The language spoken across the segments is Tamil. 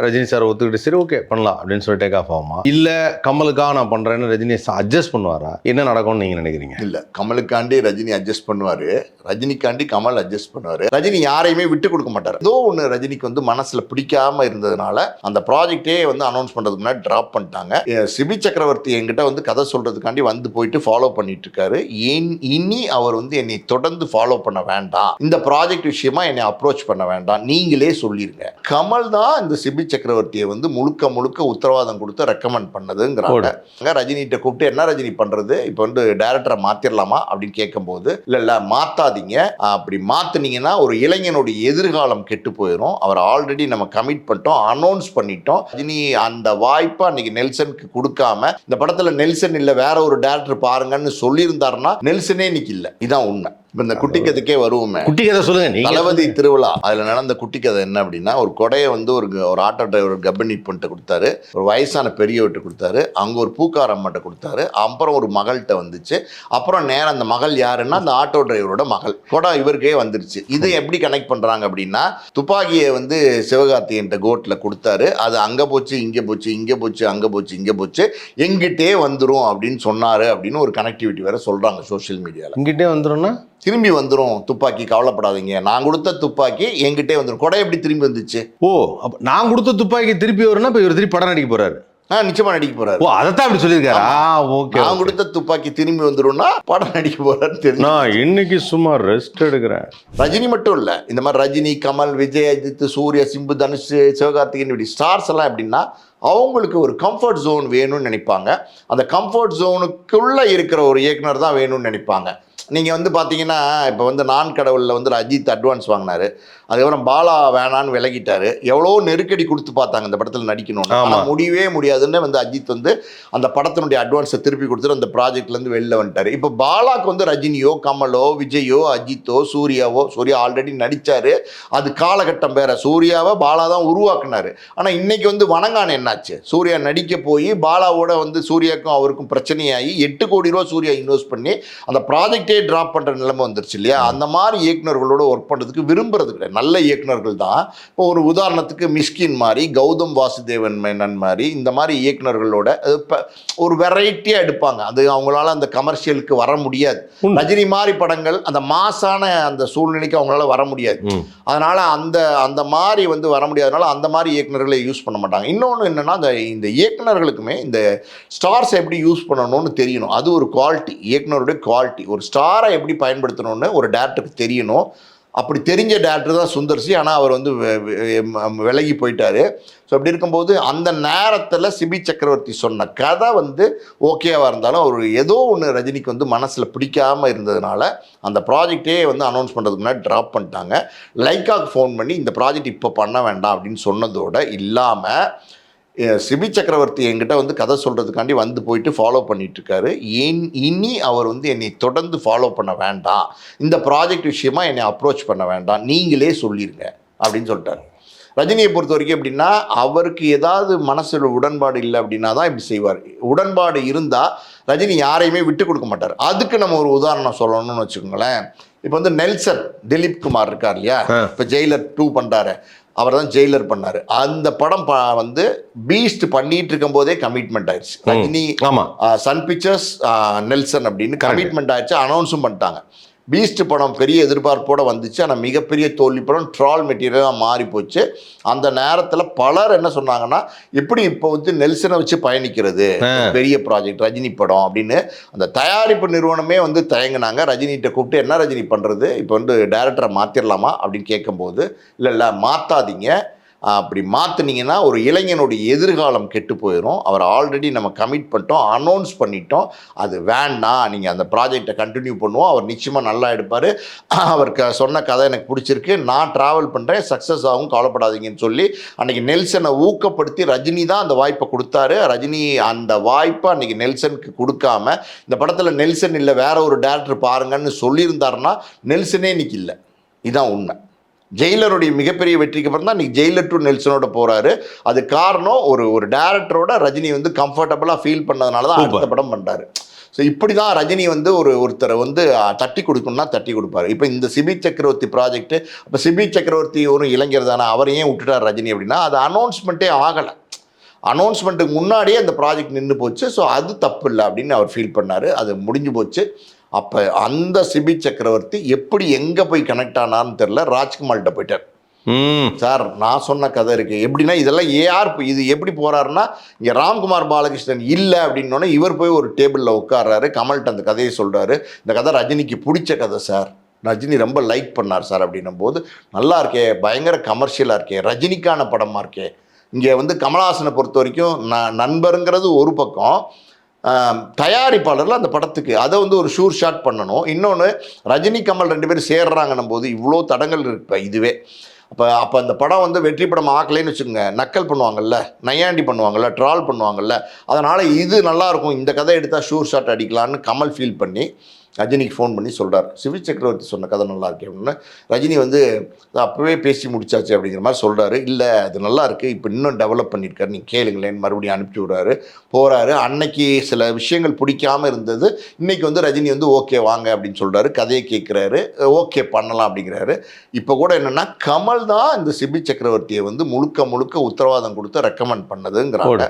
ரஜினி சார் ஒத்துக்கிட்டு சரி ஓகே பண்ணலாம் அப்படின்னு சொல்லி டேக் ஆஃப் ஆகுமா? இல்ல கமலுக்காக நான் பண்றேன்னு ரஜினி அட்ஜஸ்ட் பண்ணுவாரா? என்ன நடக்கும்னு நீங்க நினைக்கிறீங்க? இல்ல கமலுக்காண்டி ரஜினி அட்ஜஸ்ட் பண்ணுவாரு. ரஜினிக்காண்டி கமல் அட்ஜஸ்ட் பண்ணுவாரு. ரஜினி யாரையுமே விட்டு கொடுக்க மாட்டார். ஏதோ ஒண்ணு ரஜினிக்கு வந்து மனசுல பிடிக்காம இருந்ததுனால அந்த ப்ராஜெக்டே வந்து அனௌன்ஸ் பண்றதுக்கு முன்னாடி டிராப் பண்ணிட்டாங்க. சிபி சக்கரவர்த்தி என்கிட்ட வந்து கதை சொல்றதுக்காண்டி வந்து போயிட்டு ஃபாலோ பண்ணிட்டு இருக்காரு ஏன் இனி அவர் வந்து என்னை தொடர்ந்து ஃபாலோ பண்ண வேண்டாம். இந்த ப்ராஜெக்ட் விஷயமா என்னை அப்ரோச் பண்ண வேண்டாம். நீங்களே சொல்லிருங்க. கமல் தான் இந்த சிபி சக்கரவர்த்தியை வந்து முழுக்க முழுக்க உத்தரவாதம் கொடுத்து ரெக்கமெண்ட் பண்ணதுங்கிறாங்க. ரஜினிகிட்ட கூப்பிட்டு என்ன ரஜினி பண்றது? இப்போ வந்து டைரக்டரை மாத்திரலாமா? அப்படின்னு கேட்கும்போது இல்ல இல்ல மாத்தாதீங்க. அப்படி மாத்துனீங்கன்னா ஒரு இளைஞனுடைய எதிர்காலம் கெட்டு போயிடும் அவர் ஆல்ரெடி நம்ம கமிட் பண்ணிட்டோம் அனௌன்ஸ் பண்ணிட்டோம். ரஜினி அந்த வாய்ப்பை அன்னைக்கு நெல்சனுக்கு கொடுக்காம இந்த படத்துல நெல்சன் இல்ல வேற ஒரு டேரக்டர் பாருங்கன்னு சொல்லியிருந்தாருன்னா நெல்சனே இன்னைக்கு இல்ல. இதான் உண்மை. இப்ப இந்த குட்டி கதைக்கே வருவோமே. குட்டி கதை சொல்லுங்க தளபதி திருவிழா அதுல நடந்த குட்டி கதை என்ன அப்படின்னா ஒரு கொடையை வந்து ஒரு ஒரு ஆட்டோ டிரைவர் கர்ப்பிணி பண்ணிட்டு கொடுத்தாரு ஒரு வயசான பெரியவர்கிட்ட கொடுத்தாரு அங்க ஒரு பூக்கார அம்மாட்ட கொடுத்தாரு அப்புறம் ஒரு மகள்கிட்ட வந்துச்சு அப்புறம் நேரம் அந்த மகள் யாருன்னா அந்த ஆட்டோ டிரைவரோட மகள். கொடை இவருக்கே வந்துருச்சு. இது எப்படி கனெக்ட் பண்றாங்க அப்படின்னா துப்பாக்கியை வந்து சிவகார்த்திகன்ட்ட கோட்ல கொடுத்தாரு அது அங்க போச்சு இங்க போச்சு இங்க போச்சு அங்க போச்சு இங்க போச்சு எங்கிட்டே வந்துரும் அப்படின்னு சொன்னாரு அப்படின்னு ஒரு கனெக்டிவிட்டி வேற சொல்றாங்க சோஷியல் மீடியால இங்கிட்டே வந்துடும்னா திரும்பி வந்துரும். துப்பாக்கி கவலைப்படாதீங்க. நான் கொடுத்த துப்பாக்கி என்கிட்டே வந்துடும் கொடை எப்படி திரும்பி வந்துச்சு? ஓ அப்ப நான் கொடுத்த துப்பாக்கி திருப்பி வரும்னா இப்ப இவர் திருப்பி படம் நடிக்க போறாரு. ஆ நிச்சயமா நடிக்க போறாரு. ஓ அதைத்தான் அப்படி சொல்லியிருக்காரா. ஓகே நான் கொடுத்த துப்பாக்கி திரும்பி வந்துரும்னா படம் நடிக்க போறாருன்னு தெரியும். நான் இன்னைக்கு சும்மா ரெஸ்ட் எடுக்கிறேன். ரஜினி மட்டும் இல்ல இந்த மாதிரி ரஜினி கமல் விஜய் அஜித் சூர்யா சிம்பு தனுஷ் சிவகார்த்திகேயன் இப்படி ஸ்டார்ஸ் எல்லாம் எப்படின்னா அவங்களுக்கு ஒரு கம்ஃபர்ட் ஜோன் வேணும்னு நினைப்பாங்க. அந்த கம்ஃபர்ட் ஜோனுக்குள்ள இருக்கிற ஒரு இயக்குனர் தான் வேணும்னு நினைப்பாங்க. நீங்கள் வந்து பார்த்தீங்கன்னா இப்போ வந்து நான் கடவுளில் வந்து அஜித் அட்வான்ஸ் வாங்கினாரு. அதுக்கப்புறம் பாலா வேணான்னு விலகிட்டாரு. எவ்வளோ நெருக்கடி கொடுத்து பார்த்தாங்க இந்த படத்தில் நடிக்கணும்னு. ஆனால் முடியவே முடியாதுன்னு வந்து அஜித் வந்து அந்த படத்தினுடைய அட்வான்ஸை திருப்பி கொடுத்துட்டு அந்த ப்ராஜெக்ட்லேருந்து வெளில வந்துட்டார். இப்போ பாலாக்கு வந்து ரஜினியோ கமலோ விஜயோ அஜித்தோ சூர்யாவோ சூர்யா ஆல்ரெடி நடிச்சாரு. அது காலகட்டம் வேற. சூர்யாவை பாலா தான் உருவாக்குனாரு. ஆனால் இன்னைக்கு வந்து வணங்கான என்னாச்சு? சூர்யா நடிக்க போய் பாலாவோட வந்து சூர்யாக்கும் அவருக்கும் பிரச்சனையாகி எட்டு கோடி ரூபா சூர்யா இன்வெஸ்ட் பண்ணி அந்த ப்ராஜெக்டே ட்ராப் பண்ணுற நிலைமை வந்துருச்சு இல்லையா? அந்த மாதிரி இயக்குனர்களோட ஒர்க் பண்ணுறதுக்கு விரும்புறது கிடையாது. நல்ல இயக்குனர்கள் தான். இப்போ ஒரு உதாரணத்துக்கு மிஷ்கின் மாதிரி கௌதம் வாசுதேவன் மேனன் மாதிரி இந்த மாதிரி இப்ப ஒரு வெரைட்டியாக எடுப்பாங்க. அது அவங்களால அந்த கமர்ஷியலுக்கு வர முடியாது. ரஜினி மாதிரி படங்கள் அந்த மாசான அந்த சூழ்நிலைக்கு அவங்களால வர முடியாது. அதனால அந்த அந்த மாதிரி வந்து வர முடியாதனால அந்த மாதிரி இயக்குனர்களை யூஸ் பண்ண மாட்டாங்க. இன்னொன்று என்னன்னா இந்த இயக்குனர்களுக்குமே இந்த ஸ்டார்ஸை எப்படி யூஸ் பண்ணணும்னு தெரியணும். அது ஒரு குவாலிட்டி இயக்குனருடைய குவாலிட்டி ஒரு ஸ்டாரை எப்படி பயன்படுத்தணும்னு ஒரு டேரக்டருக்கு தெரியணும். அப்படி தெரிஞ்ச டேரக்டர் தான் சுந்தர்சி ஆனால் அவர் வந்து விலகி போயிட்டார். ஸோ அப்படி இருக்கும்போது அந்த நேரத்தில் சிபி சக்கரவர்த்தி சொன்ன கதை வந்து ஓகேவாக இருந்தாலும் அவர் ஏதோ ஒன்று ரஜினிக்கு வந்து மனசில் பிடிக்காமல் இருந்ததுனால அந்த ப்ராஜெக்டே வந்து அனௌன்ஸ் பண்ணுறதுக்கு முன்னாடி ட்ராப் பண்ணிட்டாங்க. லைக்காக்கு ஃபோன் பண்ணி இந்த ப்ராஜெக்ட் இப்போ பண்ண வேண்டாம் அப்படின்னு சொன்னதோடு இல்லாமல் சிபி சக்கரவர்த்தி என்கிட்ட வந்து கதை சொல்கிறதுக்காண்டி வந்து போயிட்டு ஃபாலோ பண்ணிட்டு இருக்காரு ஏன் இனி அவர் வந்து என்னை தொடர்ந்து ஃபாலோ பண்ண வேண்டாம். இந்த ப்ராஜெக்ட் விஷயமா என்னை அப்ரோச் பண்ண வேண்டாம். நீங்களே சொல்லிருங்க அப்படின்னு சொல்லிட்டாரு. ரஜினியை பொறுத்த வரைக்கும் எப்படின்னா அவருக்கு ஏதாவது மனசில் உடன்பாடு இல்லை அப்படின்னா தான் இப்படி செய்வார். உடன்பாடு இருந்தால் ரஜினி யாரையுமே விட்டு கொடுக்க மாட்டார். அதுக்கு நம்ம ஒரு உதாரணம் சொல்லணும்னு வச்சுக்கோங்களேன். இப்போ வந்து நெல்சன் திலீப் குமார் இருக்கார் இல்லையா. இப்போ ஜெயிலர் டூ பண்ணுறாரு அவர் தான் ஜெயிலர் பண்ணாரு. அந்த படம் வந்து பீஸ்ட் பண்ணிட்டு இருக்கும் போதே கமிட்மெண்ட் ஆயிடுச்சு ரஜினி ஆமா. சன் பிக்சர்ஸ் நெல்சன் அப்படின்னு கமிட்மெண்ட் ஆயிடுச்சு அனௌன்ஸும் பண்ணிட்டாங்க. பீஸ்ட் படம் பெரிய எதிர்பார்ப்போட வந்துச்சு. ஆனால் மிகப்பெரிய தோல்வி படம் ட்ரால் மெட்டீரியலாக மாறி போச்சு. அந்த நேரத்தில் பலர் என்ன சொன்னாங்கன்னா எப்படி இப்போ வந்து நெல்சனை வச்சு பயணிக்கிறது? பெரிய ப்ராஜெக்ட் ரஜினி படம் அப்படின்னு அந்த தயாரிப்பு நிறுவனமே வந்து தயங்குனாங்க. ரஜினிகிட்ட கூப்பிட்டு என்ன ரஜினி பண்ணுறது இப்போ வந்து டைரக்டரை மாற்றிடலாமா அப்படின்னு கேட்கும்போது இல்லை இல்லை மாற்றாதீங்க அப்படி மாற்றுனீங்கன்னா ஒரு இளைஞனுடைய எதிர்காலம் கெட்டு போயிடும் அவர் ஆல்ரெடி நம்ம கமிட் பண்ணிட்டோம் அனௌன்ஸ் பண்ணிட்டோம். அது வேண்டாம் நீங்கள் அந்த ப்ராஜெக்டை கண்டினியூ பண்ணுவோம். அவர் நிச்சயமாக நல்லா எடுப்பார். அவர் க சொன்ன கதை எனக்கு பிடிச்சிருக்கு. நான் ட்ராவல் பண்ணுறேன் சக்ஸஸ் ஆகும் கவலைப்படாதீங்கன்னு சொல்லி அன்றைக்கி நெல்சனை ஊக்கப்படுத்தி ரஜினி தான் அந்த வாய்ப்பை கொடுத்தாரு. ரஜினி அந்த வாய்ப்பை அன்றைக்கி நெல்சனுக்கு கொடுக்காம இந்த படத்தில் நெல்சன் இல்லை வேற ஒரு டேரக்டர் பாருங்கன்னு சொல்லியிருந்தாருன்னா நெல்சனே இன்னைக்கு இல்லை. இதுதான் உண்மை. ஜெயிலருடைய மிகப்பெரிய வெற்றிக்கு அப்புறம் தான் இன்னைக்கு ஜெயிலர் டு நெல்சனோட போறாரு. அது காரணம் ஒரு ஒரு டேரக்டரோட ரஜினி வந்து கம்ஃபர்டபுளாக ஃபீல் பண்ணதுனால தான் அடுத்த படம் பண்றாரு. ஸோ இப்படி தான் ரஜினி வந்து ஒரு ஒருத்தரை வந்து தட்டி கொடுக்கணும்னா தட்டி கொடுப்பாரு. இப்போ இந்த சிபி சக்கரவர்த்தி ப்ராஜெக்ட் இப்போ சிபி சக்கரவர்த்தி ஒரு இளைஞர் தானே அவரையும் விட்டுட்டார் ரஜினி அப்படின்னா அது அனௌன்ஸ்மெண்ட்டே ஆகலை. அனௌன்ஸ்மெண்ட்டுக்கு முன்னாடியே அந்த ப்ராஜெக்ட் நின்று போச்சு. ஸோ அது தப்பு இல்லை அப்படின்னு அவர் ஃபீல் பண்ணார். அது முடிஞ்சு போச்சு. அப்போ அந்த சிபி சக்கரவர்த்தி எப்படி எங்கே போய் கனெக்ட் ஆனார்னு தெரில ராஜ்குமார்கிட்ட போயிட்டார். சார் நான் சொன்ன கதை இருக்கு. எப்படின்னா இதெல்லாம் இப்போ இது எப்படி போறாருன்னா இங்கே ராம்குமார் பாலகிருஷ்ணன் இல்லை அப்படின்னோடனே இவர் போய் ஒரு டேபிளில் உட்கார்றாரு. கமல்கிட்ட அந்த கதையை சொல்றாரு. இந்த கதை ரஜினிக்கு பிடிச்ச கதை சார். ரஜினி ரொம்ப லைக் பண்ணார் சார் அப்படின்னும் போது நல்லா இருக்கே பயங்கர கமர்ஷியலாக இருக்கே ரஜினிக்கான படமா இருக்கே. இங்கே வந்து கமலஹாசனை பொறுத்த வரைக்கும் நான் நண்பருங்கிறது ஒரு பக்கம் தயாரிப்பாளரில் அந்த படத்துக்கு அதை வந்து ஒரு ஷூர் ஷாட் பண்ணணும். இன்னொன்று ரஜினி கமல் ரெண்டு பேரும் சேர்றாங்கன்னும் போது இவ்வளோ தடங்கள் இருப்ப இதுவே. அப்போ அப்போ அந்த படம் வந்து வெற்றி படம் ஆக்கலைன்னு வச்சுக்கோங்க. நக்கல் பண்ணுவாங்கல்ல நையாண்டி பண்ணுவாங்கல்ல ட்ரால் பண்ணுவாங்கல்ல. அதனால் இது நல்லாயிருக்கும் இந்த கதை எடுத்தால் ஷூர் ஷாட் அடிக்கலான்னு கமல் ஃபீல் பண்ணி ரஜினிக்கு ஃபோன் பண்ணி சொல்கிறார் சிவி சக்கரவர்த்தி சொன்ன கதை நல்லா இருக்கு அப்படின்னு. ரஜினி வந்து "அது அப்போவே பேசி முடிச்சாச்சு அப்படிங்கிற மாதிரி சொல்கிறாரு இல்லை அது நல்லா இருக்குது இப்போ இன்னும் டெவலப் பண்ணியிருக்காரு. நீங்கள் கேளுங்களேன்னு மறுபடியும் அனுப்பிச்சி விடுறாரு. போகிறாரு அன்னைக்கு சில விஷயங்கள் பிடிக்காமல் இருந்தது. இன்றைக்கி வந்து ரஜினி வந்து ஓகே வாங்க அப்படின்னு சொல்கிறாரு கதையை கேட்குறாரு ஓகே பண்ணலாம் அப்படிங்கிறாரு. இப்போ கூட என்னென்னா கமல் தான் இந்த சிபி சக்கரவர்த்தியை வந்து முழுக்க முழுக்க உத்தரவாதம் கொடுத்து ரெக்கமெண்ட் பண்ணதுங்கிறாங்க.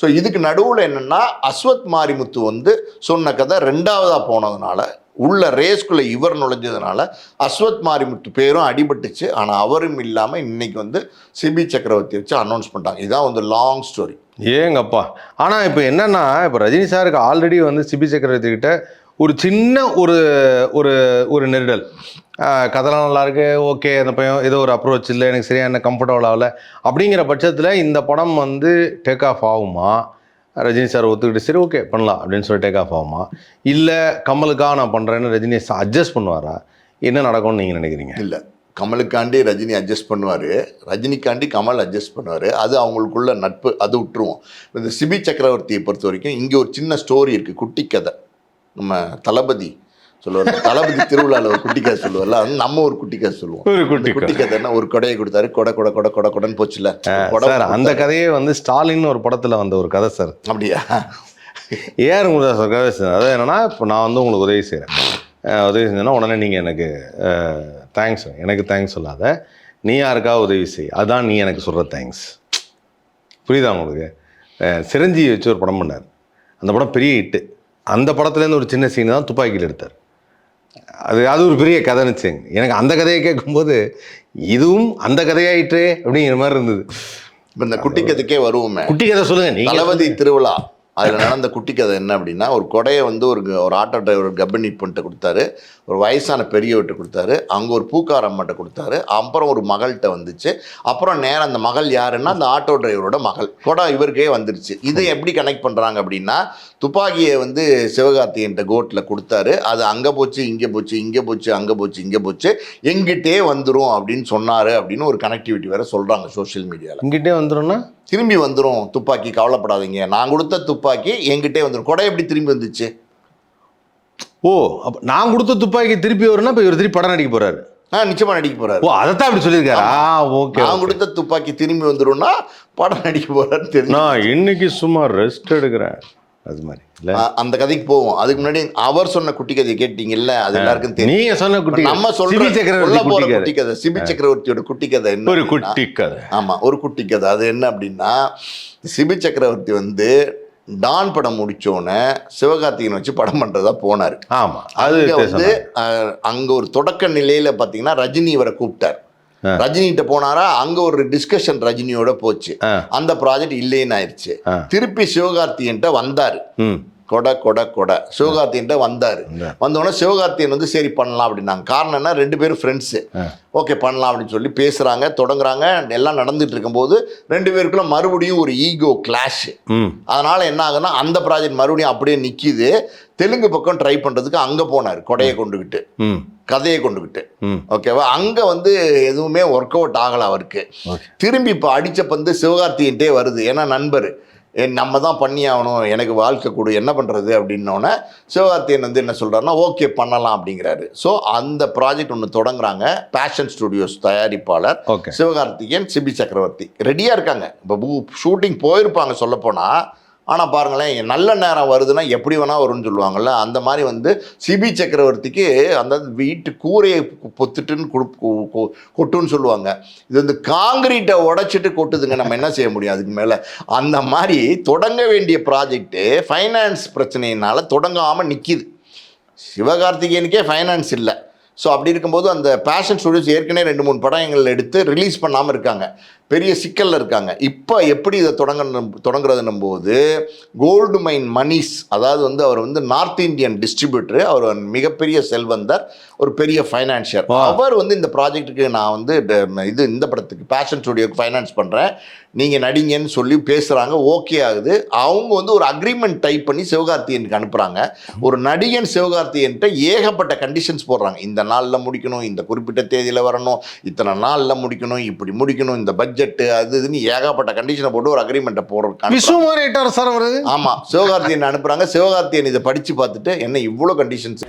ஸோ இதுக்கு நடுவில் என்னென்னா அஸ்வத் மாரிமுத்து வந்து சொன்ன கதை ரெண்டாவதாக போனதுனால உள்ள ரேஸ்குள்ளே இவர் நுழைஞ்சதுனால அஸ்வத் மாரிமுத்து பேரும் அடிபட்டுச்சு. ஆனால் அவரும் இல்லாமல் இன்னைக்கு வந்து சிபி சக்கரவர்த்தி வச்சு அனௌன்ஸ் பண்ணிட்டாங்க. இதுதான் வந்து லாங் ஸ்டோரி ஏங்கப்பா. ஆனால் இப்போ என்னென்னா இப்போ ரஜினி சாருக்கு ஆல்ரெடி வந்து சிபி சக்கரவர்த்தி கிட்ட ஒரு சின்ன ஒரு ஒரு ஒரு நெருடல். கதைலாம் நல்லா இருக்கு ஓகே அந்த பையன் ஏதோ ஒரு அப்ரோச் இல்லை எனக்கு சரியா என்ன கம்ஃபர்டபுள் ஆகலை. அப்படிங்கிற பட்சத்தில் இந்த படம் வந்து டேக் ஆஃப் ஆகுமா? ரஜினி சார் ஒத்துக்கிட்டு சரி ஓகே பண்ணலாம் அப்படின்னு சொல்லி டேக் ஆஃப் ஆகுமா? இல்லை கமலுக்காக நான் பண்ணுறேன்னு ரஜினி சார் அட்ஜஸ்ட் பண்ணுவாரா? என்ன நடக்கும்னு நீங்கள் நினைக்கிறீங்க? இல்லை கமலுக்காண்டி ரஜினி அட்ஜஸ்ட் பண்ணுவார். ரஜினிக்காண்டி கமல் அட்ஜஸ்ட் பண்ணுவார். அது அவங்களுக்குள்ள நட்பு அது விட்டுருவோம். இந்த சிபி சக்கரவர்த்தியை பொறுத்த வரைக்கும் இங்கே ஒரு சின்ன ஸ்டோரி இருக்குது குட்டி கதை. நம்ம தளபதி சொல்லுவார். தளபதி திருவிழாவில் ஒரு குட்டி கதை சொல்லுவார்ல அது நம்ம ஒரு குட்டி கதை சொல்லுவோம். ஒரு குட்டி குட்டி கதைன்னா ஒரு கொடையை கொடுத்தாரு. கொடை கொடை கொடை கொடை கொடைன்னு போச்சுல சார் அந்த கதையே வந்து ஸ்டாலின் ஒரு படத்தில் வந்த ஒரு கதை சார். அப்படியா? ஏஆர் முருகதாஸ் சார் கதை செஞ்சது அது என்னன்னா இப்போ நான் வந்து உங்களுக்கு உதவி செய்கிறேன் உதவி செஞ்சேன்னா உடனே நீங்கள் எனக்கு தேங்க்ஸ் எனக்கு தேங்க்ஸ் சொல்லாத. நீ யாருக்கா உதவி செய். அதான் நீ எனக்கு சொல்கிற தேங்க்ஸ் புரியுதா உங்களுக்கு? சிரஞ்சீவி வச்சு ஒரு படம் பண்ணார். அந்த படம் பெரிய ஹிட்டு அந்த படத்துலேருந்து ஒரு சின்ன சீன் தான் துப்பாக்கியில் எடுத்தார். அது அது ஒரு பெரிய கதைன்னு வச்சுங்க எனக்கு அந்த கதையை கேட்கும்போது இதுவும் அந்த கதையாயிற்றே அப்படிங்கிற மாதிரி இருந்தது. இப்போ இந்த குட்டி கதைக்கே வருவோமே. குட்டி கதை சொல்லுங்க நீங்க தளபதி திருவிழா. அதில் நடந்த குட்டி கதை என்ன அப்படின்னா ஒரு கொடையை வந்து ஒரு க- ஒரு ஆட்டோ டிரைவர் கர்ப்பிணி பண்ணிட்டு கொடுத்தாரு. ஒரு வயசான பெரியவர்கிட்ட கொடுத்தாரு. அங்கே ஒரு பூக்கார அம்மாட்ட கொடுத்தாரு. அப்புறம் ஒரு மகள்கிட்ட வந்துச்சு. அப்புறம் நேரம் அந்த மகள் யாருன்னா அந்த ஆட்டோ டிரைவரோட மகள். கொடை இவருக்கே வந்துருச்சு. இதை எப்படி கனெக்ட் பண்ணுறாங்க அப்படின்னா துப்பாக்கியை வந்து சிவகார்த்திகன்ட்ட கோட்டில் கொடுத்தாரு. அது அங்கே போச்சு இங்கே போச்சு இங்கே போச்சு அங்கே போச்சு இங்கே போச்சு. எங்கிட்டே வந்துடும் அப்படின்னு சொன்னார் அப்படின்னு ஒரு கனெக்டிவிட்டி வேறு சொல்கிறாங்க சோஷியல் மீடியாவில் இங்கிட்டே வந்துடும்னா திரும்பி வந்துடும் துப்பாக்கி கவலைப்படாதீங்க. நான் கொடுத்த துப்பாக்கி என்கிட்டே வந்துடும் கொடை எப்படி திரும்பி வந்துச்சு? ஓ அப்ப நான் கொடுத்த துப்பாக்கி திருப்பி வரும்னா இப்போ இவர் திருப்பி படம் நடிக்க போறாரு. ஆ நிச்சயமா நடிக்க போறாரு. ஓ அதைத்தான் அப்படி சொல்லியிருக்காரு. ஆ ஓகே நான் கொடுத்த துப்பாக்கி திரும்பி வந்துடும்னா படம் நடிக்க போறாருன்னு தெரியும் நான் இன்னைக்கு சும்மா ரெஸ்ட் எடுக்கிறேன். அது மாதிரி. இல்ல? அந்த கதைக்கு போவோம். அதுக்கு முன்னாடி அவர் சொன்ன குட்டி கதையை கேட்டீங்கல்ல? அது எல்லாருக்கும் தெரியும். நீங்க சொன்ன குட்டி நம்ம சொல்ற சக்கரவர்த்தி போற குட்டி கதை. கதை சிபி சக்கரவர்த்தியோட குட்டி கதை என்ன ஒரு குட்டி கதை. ஆமா ஒரு குட்டி கதை. அது என்ன அப்படின்னா சிபி சக்கரவர்த்தி வந்து டான் படம் முடிச்சோடனே சிவகார்த்திகேயன் வச்சு படம் பண்றதா போனாரு. ஆமா அது வந்து அங்க ஒரு தொடக்க நிலையில பாத்தீங்கன்னா ரஜினி இவரை கூப்பிட்டார். ரஜினிகிட்ட போனாரா? அங்க ஒரு டிஸ்கஷன் ரஜினியோட போச்சு. அந்த ப்ராஜெக்ட் இல்லைன்னு ஆயிடுச்சு. திருப்பி சிவகார்த்தியன்ட்ட வந்தாரு. ம். கொடை கொடை கொடை. சிவகார்த்தியன்ட்ட வந்தாரு. வந்தோடனே சிவகார்த்தியன் வந்து சரி பண்ணலாம் அப்படின்னாங்க. காரணம் என்ன? ரெண்டு பேரும் ஃப்ரெண்ட்ஸு. ஓகே பண்ணலாம் அப்படின்னு சொல்லி பேசுறாங்க தொடங்குறாங்க. எல்லாம் நடந்துட்டு இருக்கும்போது ரெண்டு பேருக்குள்ள மறுபடியும் ஒரு ஈகோ கிளாஷ் ம். அதனால என்ன ஆகுதுன்னா அந்த ப்ராஜெக்ட் மறுபடியும் அப்படியே நிக்குது. தெலுங்கு பக்கம் ட்ரை பண்றதுக்கு அங்க போனார் கொடையை கொண்டுகிட்டு. ம். கதையை கொண்டுகிட்டு ம். ஓகேவா? அங்க வந்து எதுவுமே ஒர்க் அவுட் ஆகல அவருக்கு. திரும்பி இப்போ அடிச்ச பந்து சிவகார்த்திகிட்டே வருது. ஏன்னா நண்பர். "ஏ, நம்ம தான் பண்ணி ஆகணும். எனக்கு வாழ்க்கை கொடு. என்ன பண்ணுறது அப்படின்னோடனே சிவகார்த்தியன் வந்து என்ன சொல்கிறாருன்னா ஓகே பண்ணலாம் அப்படிங்கிறாரு. ஸோ அந்த ப்ராஜெக்ட் ஒன்று தொடங்குறாங்க. பேஷன் ஸ்டுடியோஸ் தயாரிப்பாளர் சிவகார்த்திகேயன் சிபி சக்கரவர்த்தி. ரெடியாக இருக்காங்க. இப்போ ஷூட்டிங் போயிருப்பாங்க சொல்லப்போனால் ஆனால் பாருங்களேன் நல்ல நேரம் வருதுன்னா எப்படி வேணால் வரும்னு சொல்லுவாங்கள்ல அந்த மாதிரி வந்து சிபி சக்கரவர்த்திக்கு அந்த வீட்டு கூரையை பொத்துட்டுன்னு கொடு கொ- கொட்டுன்னு சொல்லுவாங்க. இது வந்து காங்கிரீட்டை உடைச்சிட்டு கொட்டுதுங்க நம்ம என்ன செய்ய முடியும் அதுக்கு மேலே? அந்த மாதிரி தொடங்க வேண்டிய ப்ராஜெக்ட்டு ஃபைனான்ஸ் பிரச்சனையினால் தொடங்காமல் நிற்கிது சிவகார்த்திகேயனுக்கே ஃபைனான்ஸ் இல்லை. ஸோ அப்படி இருக்கும்போது அந்த பேஷன் ஸ்டுடியோஸ் ஏற்கனவே ரெண்டு மூணு படங்கள் எடுத்து ரிலீஸ் பண்ணாமல் இருக்காங்க. பெரிய சிக்கலில் இருக்காங்க. இப்போ எப்படி இதை தொடங்கணும் தொடங்குறதுன்னும் போது கோல்டு மைன் மணிஸ் அதாவது வந்து அவர் வந்து நார்த் இந்தியன் டிஸ்ட்ரிபியூட்டர் அவர் மிகப்பெரிய செல்வந்தர் ஒரு பெரிய ஃபைனான்சியர். அவர் வந்து இந்த ப்ராஜெக்ட்டுக்கு நான் வந்து இது இந்த படத்துக்கு பேஷன் ஸ்டுடியோக்கு ஃபைனான்ஸ் பண்ணுறேன் நீங்கள் நடிங்கன்னு சொல்லி பேசுகிறாங்க ஓகே ஆகுது. அவங்க வந்து ஒரு அக்ரிமெண்ட் டைப் பண்ணி சிவகார்த்தியனுக்கு அனுப்புகிறாங்க ஒரு நடிகன் சிவகார்த்தியன்ட்ட ஏகப்பட்ட கண்டிஷன்ஸ் போடுறாங்க. இந்த நாளில் முடிக்கணும் இந்த குறிப்பிட்ட தேதியில் வரணும் இத்தனை நாளில் முடிக்கணும் இப்படி முடிக்கணும் இந்த பட்ஜெட்டு அது இதுன்னு ஏகப்பட்ட கண்டிஷனை போட்டு ஒரு அக்ரிமெண்ட்டை போடுறாங்க விஸ்வமாரேட்டார் சார் அவரு. ஆமாம் சிவகார்த்தியன் அனுப்புகிறாங்க சிவகார்த்தியன் இதை படித்து பார்த்துட்டு என்ன இவ்வளோ கண்டிஷன்ஸ்